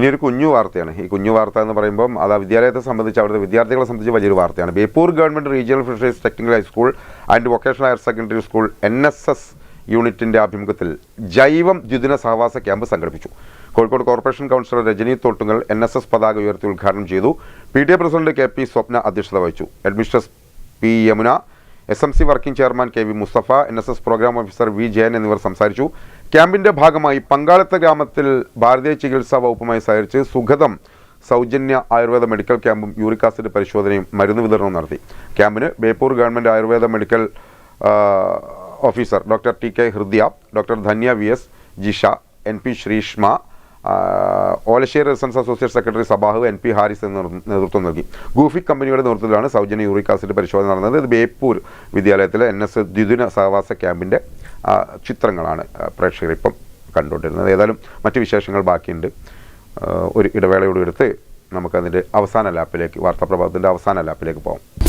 ഇനി ഒരു കുഞ്ഞു വാർത്തയാണ്. ഈ കുഞ്ഞു വാർത്ത എന്ന് പറയുമ്പം അത് വിദ്യാലയത്തെ സംബന്ധിച്ച് അവിടുത്തെ വിദ്യാർത്ഥികളെ സംബന്ധിച്ച് വലിയൊരു വാർത്തയാണ്. Beypore government regional fisheries technical high school and vocational higher secondary school N S S യൂണിറ്റിന്റെ ആഭിമുഖ്യത്തിൽ ജൈവം ദ്വിദിന സഹവാസ ക്യാമ്പ് സംഘടിപ്പിച്ചു. Kozhikode corporation councillor Rajani Thottungal N S S പതാക ഉയർത്തി ഉദ്ഘാടനം ചെയ്തു. P T A president K P Swapna അധ്യക്ഷത വഹിച്ചു. Administrator P Yamuna S M C working chairman K V Musthafa N S S programme officer V Jayan എന്നിവർ സംസാരിച്ചു. ക്യാമ്പിന്റെ ഭാഗമായി പങ്കാളിത്ത ഗ്രാമത്തിൽ ഭാരതീയ ചികിത്സാ വകുപ്പുമായി സഹകരിച്ച് സുഗതം സൗജന്യ ആയുർവേദ മെഡിക്കൽ ക്യാമ്പും യൂറിക് ആസിഡ് പരിശോധനയും മരുന്ന് വിതരണവും നടത്തി. ക്യാമ്പിന് Beypore government ayurveda medical officer doctor T K Hridya doctor Dhanya V S Jisha N P Sreeshma Olassery residents association secretary Sabahu N P Haris എന്ന നേതൃത്വം നൽകി. ഗൂഫിക് കമ്പനിയുടെ നേതൃത്വത്തിലാണ് സൗജന്യ യൂറിക് ആസിഡ് പരിശോധന നടന്നത്. ഇത് ബേപ്പൂർ വിദ്യാലയത്തിലെ എൻ എസ് ദ്വിദിന സഹവാസ ക്യാമ്പിന്റെ ചിത്രങ്ങളാണ് പ്രേക്ഷകരിപ്പം കണ്ടുകൊണ്ടിരുന്നത്. ഏതായാലും മറ്റ് വിശേഷങ്ങൾ ബാക്കിയുണ്ട്. ഒരു ഇടവേളയോടെ എടുത്ത് നമുക്കതിന്റെ അവസാന ലാപ്പിലേക്ക് വാർത്താപ്രഭാതത്തിന്റെ അവസാന ലാപ്പിലേക്ക് പോകാം